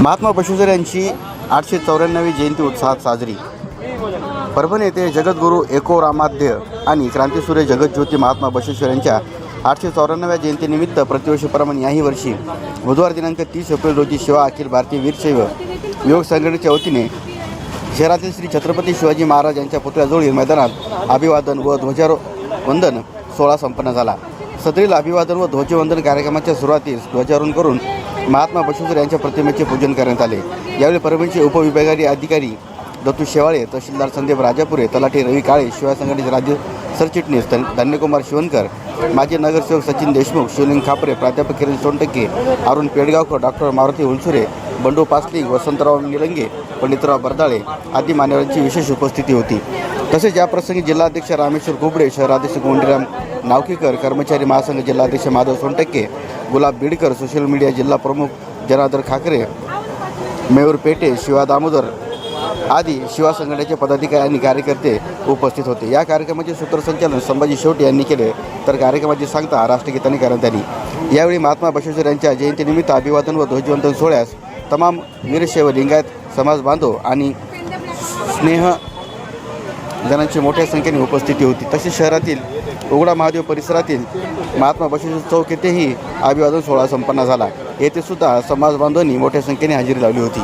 महात्मा बसवेश्वर यांची आठशे चौऱ्याण्णवी जयंती उत्साहात साजरी. परभणी येथे जगद्गुरू एको रामाध्य आणि क्रांतीसूर्य जगज्योती महात्मा बसवेश्वर यांच्या आठशे चौऱ्याण्णव्या जयंतीनिमित्त प्रतिवर्षीप्रमाणे याही वर्षी बुधवार दिनांक तीस एप्रिल रोजी शिवा अखिल भारतीय वीरशैव योग संघटनेच्या वतीने शहरातील श्री छत्रपती शिवाजी महाराज यांच्या पुतळ्याजवळील मैदानात अभिवादन व ध्वजारोवंदन सोहळा संपन्न झाला. सदरील अभिवादन व ध्वजवंदन कार्यक्रमाच्या सुरुवातीस ध्वजारोहण करून महात्मा बसवेश्वर यांच्या प्रतिमेचे पूजन करण्यात आले. यावेळी परभणीचे उपविभागारी अधिकारी दत्तू शेवाळे तहसीलदार संदीप राजापुरे तलाठी रवी काळे शिवाय संघटनेचे राज्य सरचिटणीस धन्यकुमार शिवनकर माजी नगरसेवक सचिन देशमुख शिवलिंग खापरे प्राध्यापक किरण सोनटक्के अरुण पेडगावकर डॉक्टर मारुती उलसुरे बंडू पासलिंग वसंतराव निलंगे पंडितराव बरदाळे आदी मान्यवरांची विशेष उपस्थिती होती. तसेच याप्रसंगी जिल्हाध्यक्ष रामेश्वर कुबडे शहराध्यक्ष गोंडीराम नावकीकर कर्मचारी महासंघ जिल्हाध्यक्ष माधव सोनटक्के गुलाब बिडकर सोशल मीडिया जिल्हा प्रमुख जनार्दन खाकरे मेयूर पेटे शिवा दामोदर आदी शिवा संघटनेचे पदाधिकारी आणि कार्यकर्ते उपस्थित होते. या कार्यक्रमाचे सूत्रसंचालन संभाजी शेवटे यांनी केले. तर कार्यक्रमाची सांगता राष्ट्रगीताने करण्यात आली. यावेळी महात्मा बसवेश्वर यांच्या जयंतीनिमित्त अभिवादन व ध्वजवंदन सोहळ्यास तमाम वीरशैव लिंगायत समाज बांधव आणि स्नेह जणांची मोठ्या संख्येने उपस्थिती होती. तसेच शहरातील उघडा महादेव परिसरातील महात्मा बसवेश्वर चौक येथेही अभिवादन सोहळा संपन्न झाला. येथे सुद्धा समाज बांधवांनी मोठ्या संख्येने हजेरी लावली होती.